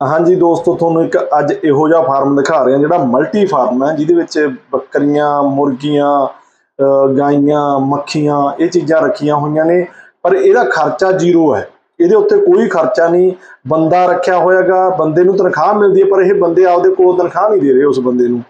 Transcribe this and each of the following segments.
ਹਾਂਜੀ ਦੋਸਤੋ, ਤੁਹਾਨੂੰ ਇੱਕ ਅੱਜ ਇਹੋ ਜਿਹਾ ਫਾਰਮ ਦਿਖਾ ਰਹੇ ਹਾਂ ਜਿਹੜਾ ਮਲਟੀ ਫਾਰਮ ਹੈ, ਜਿਹਦੇ ਵਿੱਚ ਬੱਕਰੀਆਂ, ਮੁਰਗੀਆਂ ਗਾਈਆਂ, ਮੱਖੀਆਂ ਇਹ ਚੀਜ਼ਾਂ ਰੱਖੀਆਂ ਹੋਈਆਂ ਨੇ, ਪਰ ਇਹਦਾ ਖਰਚਾ ਜ਼ੀਰੋ ਹੈ। ਇਹਦੇ ਉੱਤੇ ਕੋਈ ਖਰਚਾ ਨਹੀਂ, ਬੰਦਾ ਰੱਖਿਆ ਹੋਇਆਗਾ, ਬੰਦੇ ਨੂੰ ਤਨਖਾਹ ਮਿਲਦੀ ਹੈ, ਪਰ ਇਹ ਬੰਦੇ ਆਪਦੇ ਕੋਲੋਂ ਤਨਖਾਹ ਨਹੀਂ ਦੇ ਰਹੇ ਉਸ ਬੰਦੇ ਨੂੰ।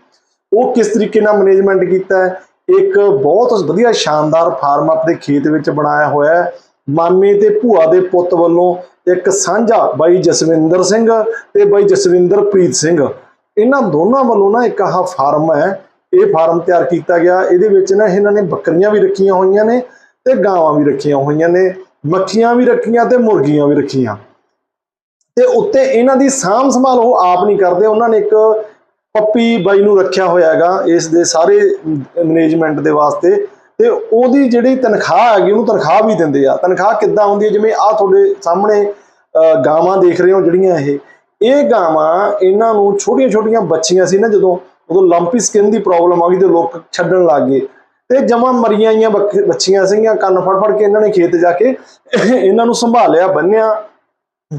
ਉਹ ਕਿਸ ਤਰੀਕੇ ਨਾਲ ਮੈਨੇਜਮੈਂਟ ਕੀਤਾ ਹੈ? ਇੱਕ ਬਹੁਤ ਵਧੀਆ ਸ਼ਾਨਦਾਰ ਫਾਰਮ ਆਪਣੇ ਖੇਤ ਵਿੱਚ ਬਣਾਇਆ ਹੋਇਆ ਹੈ। ਮਾਮੇ ਤੇ ਭੂਆ ਦੇ ਪੁੱਤ ਵੱਲੋਂ ਇੱਕ ਸਾਂਝਾ ਬਾਈ ਜਸਵਿੰਦਰ ਸਿੰਘ ਤੇ ਬਾਈ ਜਸਵਿੰਦਰਪ੍ਰੀਤ ਸਿੰਘ। ਇਹਨਾਂ ਦੋਨਾਂ ਵੱਲੋਂ ਨਾ ਇੱਕ ਆਹ ਫਾਰਮ ਹੈ। ਇਹ ਫਾਰਮ ਤਿਆਰ ਕੀਤਾ ਗਿਆ। ਇਹਦੇ ਵਿੱਚ ਨਾ ਇਹਨਾਂ ਨੇ ਬੱਕਰੀਆਂ ਵੀ ਰੱਖੀਆਂ ਹੋਈਆਂ ਨੇ ਤੇ ਗਾਵਾਂ ਵੀ ਰੱਖੀਆਂ ਹੋਈਆਂ ਨੇ, ਮੱਖੀਆਂ ਵੀ ਰੱਖੀਆਂ ਤੇ ਮੁਰਗੀਆਂ ਵੀ ਰੱਖੀਆਂ। ਤੇ ਉੱਤੇ ਇਹਨਾਂ ਦੀ ਸਾਂਭ ਸੰਭਾਲ ਉਹ ਆਪ ਨਹੀਂ ਕਰਦੇ, ਉਹਨਾਂ ਨੇ ਇੱਕ ਪੱਪੀ ਬਾਈ ਨੂੰ ਰੱਖਿਆ ਹੋਇਆ ਹੈਗਾ ਇਸ ਦੇ ਸਾਰੇ ਮੈਨੇਜਮੈਂਟ ਦੇ ਵਾਸਤੇ। ਤੇ ਉਹਦੀ ਜਿਹੜੀ ਤਨਖਾਹ ਹੈਗੀ, ਉਹਨੂੰ ਤਨਖਾਹ ਵੀ ਦਿੰਦੇ ਆ। ਤਨਖਾਹ ਕਿੱਦਾਂ ਹੁੰਦੀ ਹੈ? ਜਿਵੇਂ ਆ ਤੁਹਾਡੇ ਸਾਹਮਣੇ ਗਾਵਾਂ ਦੇਖ ਰਹੇ ਹੋ ਜਿਹੜੀਆਂ ਇਹ। ਇਹ ਗਾਵਾਂ ਇਹਨਾਂ ਨੂੰ ਛੋਟੀਆਂ ਛੋਟੀਆਂ ਬੱਚੀਆਂ ਸੀ ਨਾ, ਜਦੋਂ, ਉਦੋਂ ਲੰਪੀ ਸਕਿਨ ਦੀ ਪ੍ਰੋਬਲਮ ਆ ਗਈ ਤੇ ਲੋਕ ਛੱਡਣ ਲੱਗ ਗਏ। ਤੇ ਜਮਾਂ ਮਰੀਆਂ ਆਈਆਂ ਬੱਕ- ਬੱਚੀਆਂ ਸੀਗੀਆਂ, ਕੰਨ ਫੜ ਫੜ ਕੇ ਇਹਨਾਂ ਨੇ ਖੇਤ ਜਾ ਕੇ ਇਹਨਾਂ ਨੂੰ ਸੰਭਾਲਿਆ, ਬੰਨਿਆ।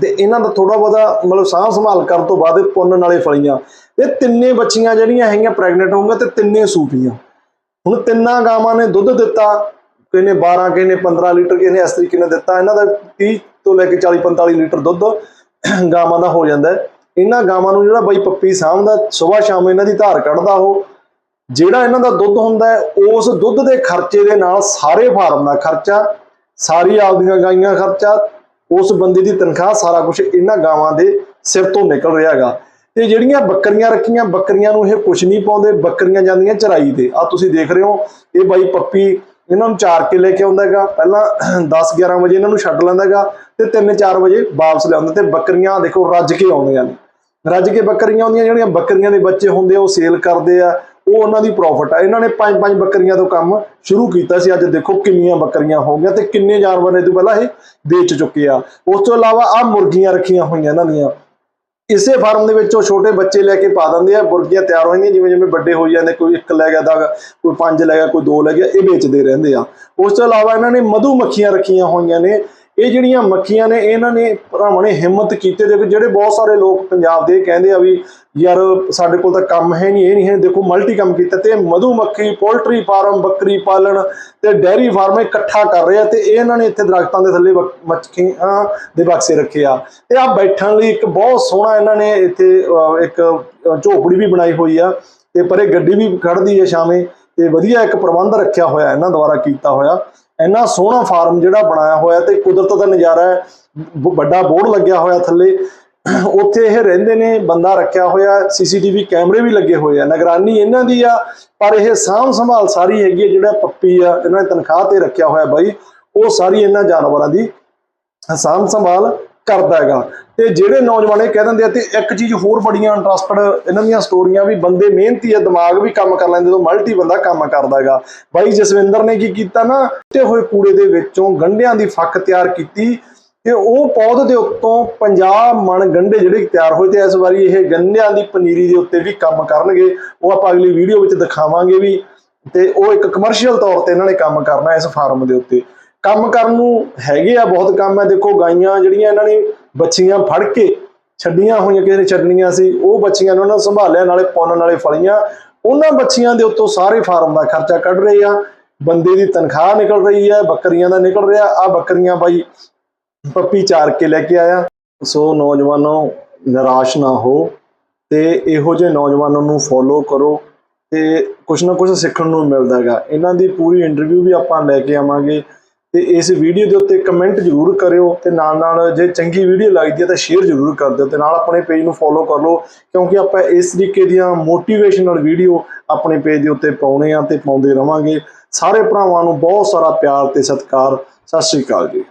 ਤੇ ਇਹਨਾਂ ਦਾ ਥੋੜਾ ਬਹੁਤਾ ਮਤਲਬ ਸਾਂਭ ਸੰਭਾਲ ਕਰਨ ਤੋਂ ਬਾਅਦ ਇਹ ਪੁੰਨ ਨਾਲੇ ਫਲੀਆਂ। ਤੇ ਤਿੰਨੇ ਬੱਚੀਆਂ ਜਿਹੜੀਆਂ ਹੈਗੀਆਂ ਪ੍ਰੈਗਨੈਂਟ ਹੋਊਗਾ ਤੇ ਤਿੰਨੇ ਸੂਪੀਆਂ ਹੁਣ ਤਿੰਨਾਂ ਗਾਵਾਂ ਨੇ ਦੁੱਧ ਦਿੱਤਾ ਕਿਸੇ ਨੇ 12 ਕਿਸੇ 15 ਲੀਟਰ ਕਿਸੇ ਇਸ ਤਰੀਕੇ ਨਾਲ ਦਿੱਤਾ, ਇਹਨਾਂ ਦਾ 30 ਤੋਂ ਲੈ ਕੇ 40 45 ਲੀਟਰ ਦੁੱਧ ਗਾਵਾਂ ਦਾ ਹੋ ਜਾਂਦਾ ਇਹਨਾਂ ਗਾਵਾਂ ਨੂੰ ਜਿਹੜਾ ਬਾਈ ਪੱਪੀ ਸਾਂਭਦਾ ਸਵੇਰ ਸ਼ਾਮ ਇਹਨਾਂ ਦੀ ਧਾਰ ਕੱਢਦਾ ਉਹ, ਜਿਹੜਾ ਇਹਨਾਂ ਦਾ ਦੁੱਧ ਹੁੰਦਾ ਉਸ ਦੁੱਧ ਦੇ ਖਰਚੇ ਦੇ ਨਾਲ ਸਾਰੇ ਫਾਰਮ ਦਾ ਖਰਚਾ, ਸਾਰੀ ਆਪਦੀਆਂ ਗਾਈਆਂ ਖਰਚਾ, ਉਸ ਬੰਦੇ ਦੀ ਤਨਖਾਹ, ਸਾਰਾ ਕੁਝ ਇਹਨਾਂ ਗਾਵਾਂ ਦੇ ਸਿਰ ਤੋਂ ਨਿਕਲ ਰਿਹਾ ਹੈਗਾ। ਤੇ ਜਿਹੜੀਆਂ ਬੱਕਰੀਆਂ ਰੱਖੀਆਂ, ਬੱਕਰੀਆਂ ਨੂੰ ਇਹ ਕੁਝ ਨਹੀਂ ਪਾਉਂਦੇ, ਬੱਕਰੀਆਂ ਜਾਂਦੀਆਂ ਚਰਾਈ ਤੇ। ਆ ਤੁਸੀਂ ਦੇਖ ਰਹੇ ਹੋ, ਇਹ ਬਾਈ ਪੱਪੀ, ਇਹਨਾਂ ਨੂੰ ਚਾਰ ਕੇ ਲੈ ਕੇ ਆਉਂਦਾ ਹੈਗਾ। ਪਹਿਲਾਂ 10 11 ਵਜੇ ਇਹਨਾਂ ਨੂੰ ਛੱਡ ਲੈਂਦਾ ਹੈਗਾ ਤੇ 3 4 ਵਜੇ ਵਾਪਸ ਲਿਆਉਂਦਾ ਤੇ ਬੱਕਰੀਆਂ ਦੇਖੋ ਰੱਜ ਕੇ ਆਉਂਦੀਆਂ ਨੇ। ਰੱਜ ਕੇ ਬੱਕਰੀਆਂ ਆਉਂਦੀਆਂ, ਜਿਹੜੀਆਂ ਬੱਕਰੀਆਂ ਦੇ ਬੱਚੇ ਹੁੰਦੇ ਆ, ਉਹ ਸੇਲ ਕਰਦੇ ਆ, ਉਹ ਉਹਨਾਂ ਦੀ ਪ੍ਰੋਫਿਟ ਆ। ਇਹਨਾਂ ਨੇ ਪੰਜ ਪੰਜ ਬੱਕਰੀਆਂ ਤੋਂ ਕੰਮ ਸ਼ੁਰੂ ਕੀਤਾ ਸੀ। ਅੱਜ ਦੇਖੋ ਕਿੰਨੀਆਂ ਬੱਕਰੀਆਂ ਹੋ ਗਈਆਂ ਤੇ ਕਿੰਨੇ ਜਾਨਵਰ ਇਹ ਤੋਂ ਪਹਿਲਾਂ ਇਹ ਵੇਚ ਚੁੱਕੇ ਆ। ਉਸ ਤੋਂ ਇਲਾਵਾ ਆ ਮੁਰਗੀਆਂ ਰੱਖੀਆਂ ਹੋਈਆਂ ਇਹਨਾਂ ਦੀਆਂ। ਇਸੇ ਫਾਰਮ ਦੇ ਵਿੱਚ ਉਹ ਛੋਟੇ ਬੱਚੇ ਲੈ ਕੇ ਪਾ ਦਿੰਦੇ ਆ ਮੁਰਗੀਆਂ ਤਿਆਰ ਹੋ ਜਾਂਦੀਆਂ ਜਿਵੇਂ ਜਿਵੇਂ ਵੱਡੇ ਹੋ ਜਾਂਦੇ, ਕੋਈ ਇੱਕ ਲੈ ਗਿਆ ਤਾਂ ਕੋਈ ਪੰਜ ਲੈ ਗਿਆ, ਕੋਈ ਦੋ ਲੈ ਗਿਆ, ਇਹ ਵੇਚਦੇ ਰਹਿੰਦੇ ਆ। ਉਸ ਤੋਂ ਇਲਾਵਾ ਇਹਨਾਂ ਨੇ ਮਧੂ ਮੱਖੀਆਂ ਰੱਖੀਆਂ ਹੋਈਆਂ ਨੇ ਇਹ ਜਿਹੜੀਆਂ ਮੱਖੀਆਂ ਨੇ ਇਹਨਾਂ ਨੇ ਭਰਾਵਾਂ ਨੇ ਹਿੰਮਤ ਕੀਤੇ ਦੇਖੋ ਜਿਹੜੇ ਬਹੁਤ ਸਾਰੇ ਲੋਕ ਪੰਜਾਬ ਦੇ ਕਹਿੰਦੇ ਆ ਵੀ ਯਾਰ ਸਾਡੇ ਕੋਲ ਤਾਂ ਕੰਮ ਹੈ ਨਹੀਂ ਇਹ ਨਹੀਂ ਹੈ। ਦੇਖੋ ਮਲਟੀ ਕੰਮ ਕੀਤਾ ਤੇ ਮਧੂ ਮੱਖੀ ਪੋਲਟਰੀ ਫਾਰਮ ਬੱਕਰੀ ਪਾਲਣ ਤੇ ਡੈਰੀ ਫਾਰਮ ਇਕੱਠਾ ਕਰ ਰਹੇ ਆ ਤੇ ਇਹਨਾਂ ਨੇ ਇੱਥੇ ਦਰਖਤਾਂ ਦੇ ਥੱਲੇ ਮੱਖੀਆਂ ਦੇ ਬਾਕਸੇ ਰੱਖੇ ਆ। ਤੇ ਆ ਬੈਠਣ ਲਈ ਇੱਕ ਬਹੁਤ ਸੋਹਣਾ ਇਹਨਾਂ ਨੇ ਇੱਥੇ ਅਹ, ਇੱਕ ਝੋਪੜੀ ਵੀ ਬਣਾਈ ਹੋਈ ਆ ਤੇ ਪਰੇ ਗੱਡੀ ਵੀ ਖੜਦੀ ਹੈ ਸ਼ਾਮੇ ਤੇ ਵਧੀਆ ਇੱਕ ਪ੍ਰਬੰਧ ਰੱਖਿਆ ਹੋਇਆ ਇਹਨਾਂ ਦੁਆਰਾ ਕੀਤਾ ਹੋਇਆ। ਇੰਨਾ ਸੋਹਣਾ ਫਾਰਮ ਜਿਹੜਾ ਬਣਾਇਆ ਹੋਇਆ ਤੇ ਕੁਦਰਤ ਦਾ ਨਜ਼ਾਰਾ ਹੈ ਬ- ਵੱਡਾ ਬੋਰਡ ਲੱਗਿਆ ਹੋਇਆ ਥੱਲੇ। ਉੱਥੇ ਇਹ ਰਹਿੰਦੇ ਨੇ, ਬੰਦਾ ਰੱਖਿਆ ਹੋਇਆ, ਸੀਸੀਟੀਵੀ ਕੈਮਰੇ ਵੀ ਲੱਗੇ ਹੋਏ ਆ। ਨਿਗਰਾਨੀ ਇਹਨਾਂ ਦੀ ਆ, ਪਰ ਇਹ ਸਾਂਭ ਸੰਭਾਲ ਸਾਰੀ ਹੈਗੀ ਹੈ ਜਿਹੜਾ ਪੱਪੀ ਆ, ਇਹਨਾਂ ਨੇ ਤਨਖਾਹ ਤੇ ਰੱਖਿਆ ਹੋਇਆ ਬਾਈ, ਉਹ ਸਾਰੀ ਇਹਨਾਂ ਜਾਨਵਰਾਂ ਦੀ ਸਾਂਭ ਸੰਭਾਲ ਕਰਦਾ ਹੈਗਾ। ਤੇ ਜਿਹੜੇ ਨੌਜਵਾਨ ਇਹ ਕਹਿ ਦਿੰਦੇ ਆ ਤੇ ਇੱਕ ਚੀਜ਼ ਹੋਰ ਬੜੀਆਂ ਇੰਟਰਸਟਡ ਇਹਨਾਂ ਦੀਆਂ ਸਟੋਰੀਆਂ ਵੀ ਬੰਦੇ ਮਿਹਨਤੀ ਆ, ਦਿਮਾਗ ਵੀ ਕੰਮ ਕਰ ਲੈਂਦੇ ਜਦੋਂ ਮਲਟੀ ਬੰਦਾ ਕੰਮ ਕਰਦਾ ਹੈਗਾ। ਬਾਈ ਜਸਵਿੰਦਰ ਨੇ ਕੀ ਕੀਤਾ ਨਾ, ਤੇ ਹੋਏ ਕੂੜੇ ਦੇ ਵਿੱਚੋਂ ਗੰਢਿਆਂ ਦੀ ਫੱਕ ਤਿਆਰ ਕੀਤੀ ਤੇ ਉਹ ਪੌਦ ਦੇ ਉੱਤੋਂ 50 ਮਣ ਗੰਢੇ ਜਿਹੜੇ ਤਿਆਰ ਹੋਏ ਤੇ ਇਸ ਵਾਰੀ ਇਹ ਗੰਢਿਆਂ ਦੀ ਪਨੀਰੀ ਦੇ ਉੱਤੇ ਵੀ ਕੰਮ ਕਰਨਗੇ। ਉਹ ਆਪਾਂ ਅਗਲੀ ਵੀਡੀਓ ਵਿੱਚ ਦਿਖਾਵਾਂਗੇ ਵੀ ਤੇ ਉਹ ਇੱਕ ਕਮਰਸ਼ੀਅਲ ਤੌਰ ਤੇ ਇਹਨਾਂ ਨੇ ਕੰਮ ਕਰਨਾ ਇਸ ਫਾਰਮ ਦੇ ਉੱਤੇ। ਕੰਮ ਕਰਨ ਨੂੰ ਹੈਗੇ ਆ, ਬਹੁਤ ਕੰਮ ਹੈ ਦੇਖੋ, ਗਾਈਆਂ ਜਿਹੜੀਆਂ ਇਹਨਾਂ ਨੇ ਬੱਚੀਆਂ ਫੜ ਕੇ ਛੱਡੀਆਂ ਹੋਈਆਂ, ਕਿਸੇ ਨੇ ਛੱਡਣੀਆਂ ਸੀ, ਉਹ ਬੱਚੀਆਂ ਨੂੰ ਉਹਨਾਂ ਨੂੰ ਸੰਭਾਲਿਆ, ਨਾਲੇ ਪਾਉਣ ਨਾਲੇ ਫਲੀਆਂ। ਉਹਨਾਂ ਬੱਚੀਆਂ ਦੇ ਉੱਤੋਂ ਸਾਰੇ ਫਾਰਮ ਦਾ ਖਰਚਾ ਕੱਢ ਰਹੇ ਆ। ਬੰਦੇ ਦੀ ਤਨਖਾਹ ਨਿਕਲ ਰਹੀ ਹੈ ਬੱਕਰੀਆਂ ਦਾ ਨਿਕਲ ਰਿਹਾ। ਆ ਬੱਕਰੀਆਂ ਬਾਈ ਪੱਪੀ ਚਾਰ ਕੇ ਲੈ ਕੇ ਆਇਆ। ਸੋ ਨੌਜਵਾਨੋ, ਨਿਰਾਸ਼ ਨਾ ਹੋ ਤੇ ਇਹੋ ਜਿਹੇ ਨੌਜਵਾਨਾਂ ਨੂੰ ਫੋਲੋ ਕਰੋ ਤੇ ਕੁਝ ਨਾ ਕੁਝ ਸਿੱਖਣ ਨੂੰ ਮਿਲਦਾ ਹੈਗਾ। ਇਹਨਾਂ ਦੀ ਪੂਰੀ ਇੰਟਰਵਿਊ ਵੀ ਆਪਾਂ ਲੈ ਕੇ ਆਵਾਂਗੇ। ਤੇ ਇਸ ਵੀਡੀਓ ਦੇ ਉੱਤੇ ਕਮੈਂਟ ਜ਼ਰੂਰ ਕਰਿਓ ਤੇ ਨਾਲ ਨਾਲ ਜੇ ਚੰਗੀ ਵੀਡੀਓ ਲੱਗਦੀ ਹੈ ਤਾਂ ਸ਼ੇਅਰ ਜ਼ਰੂਰ ਕਰ ਦਿਓ ਤੇ ਨਾਲ ਆਪਣੇ ਪੇਜ ਨੂੰ ਫੋਲੋ ਕਰ ਲਓ ਕਿਉਂਕਿ ਆਪਾਂ ਇਸ ਤਰੀਕੇ ਦੀਆਂ ਮੋਟੀਵੇਸ਼ਨਲ ਵੀਡੀਓ ਆਪਣੇ ਪੇਜ ਦੇ ਉੱਤੇ ਪਾਉਣੇ ਆ ਤੇ ਪਾਉਂਦੇ ਰਵਾਂਗੇ। ਸਾਰੇ ਭਰਾਵਾਂ ਨੂੰ ਬਹੁਤ ਸਾਰਾ ਪਿਆਰ ਤੇ ਸਤਿਕਾਰ। ਸਤਿ ਸ਼੍ਰੀ ਅਕਾਲ ਜੀ।